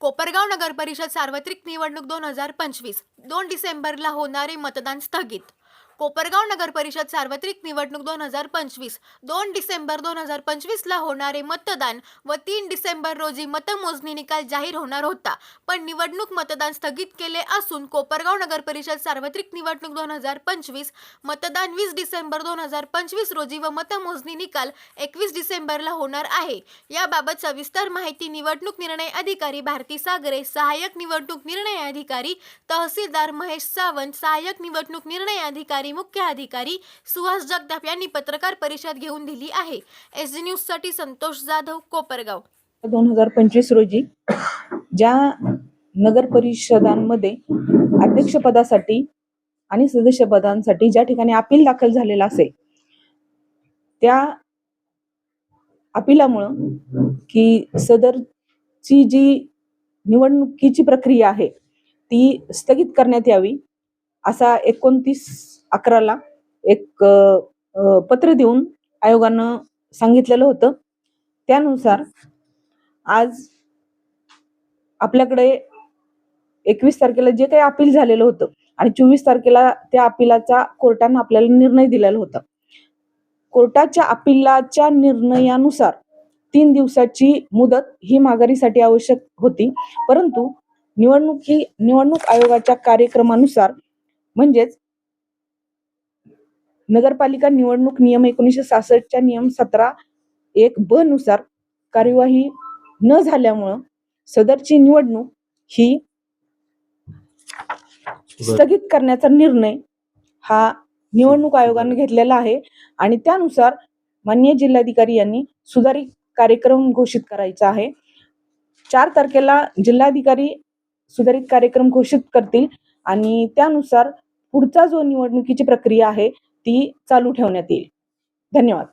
कोपरगाव नगर परिषद सार्वत्रिक निवडणूक दोन हजार पंचवीस. दोन डिसेंबरला होणारे मतदान स्थगित. कोपरगाव नगर परिषद सार्वत्रिक निवडणूक दोन हजार पंचवीस दोन डिसेंबर दोन हजार पंचवीसला होणारे मतदान व तीन डिसेंबर रोजी मतमोजणी निकाल जाहीर होणार होता. पण निवडणूक मतदान स्थगित केले असून कोपरगाव नगर परिषद सार्वत्रिक निवडणूक दोन हजार पंचवीस मतदान वीस डिसेंबर दोन हजार पंचवीस रोजी व मतमोजणी निकाल एकवीस डिसेंबरला होणार आहे. याबाबत सविस्तर माहिती निवडणूक निर्णय अधिकारी भारती सागरे सहाय्यक निवडणूक निर्णय अधिकारी तहसीलदार महेश सावंत सहाय्यक निवडणूक निर्णय अधिकारी मुख्य अधिकारी सुहास जगताप यांनी पत्रकार परिषद घेऊन दिली आहे. एस डी न्यूजसाठी संतोष जाधव कोपरगाव. दोन हजार पंचवीस रोजी ज्या नगर परिषदांमध्ये अध्यक्षपदासाठी आणि सदस्यपदांसाठी ज्या ठिकाणी अपील दाखल झालेला असेल त्या अपिलामुळं की सदरची जी निवडणुकीची प्रक्रिया आहे ती स्थगित करण्यात यावी असा एकोणतीस अकराला एक पत्र देऊन आयोगानं सांगितलेलं होतं. त्यानुसार आज आपल्याकडे एकवीस तारखेला जे काही अपील झालेलं होतं आणि चोवीस तारखेला त्या अपिलाचा कोर्टानं आपल्याला निर्णय दिलेला होता. कोर्टाच्या अपिलाच्या निर्णयानुसार तीन दिवसाची मुदत ही माघारीसाठी आवश्यक होती. परंतु निवडणूक ही निवडणूक आयोगाच्या कार्यक्रमानुसार म्हणजेच नगरपालिका निवडणूक नियम एकोणीसशे सहासष्टच्या नियम सतरा एक ब नुसार कार्यवाही न झाल्यामुळं सदरची निवडणूक ही स्थगित करण्याचा निर्णय हा निवडणूक आयोगाने घेतलेला आहे. आणि त्यानुसार माननीय जिल्हाधिकारी यांनी सुधारित कार्यक्रम घोषित करायचा आहे. चार तारखेला जिल्हाधिकारी सुधारित कार्यक्रम घोषित करतील आणि त्यानुसार पुढचा जो निवडणुकीची प्रक्रिया आहे ती चालू ठेवण्यात येईल. धन्यवाद.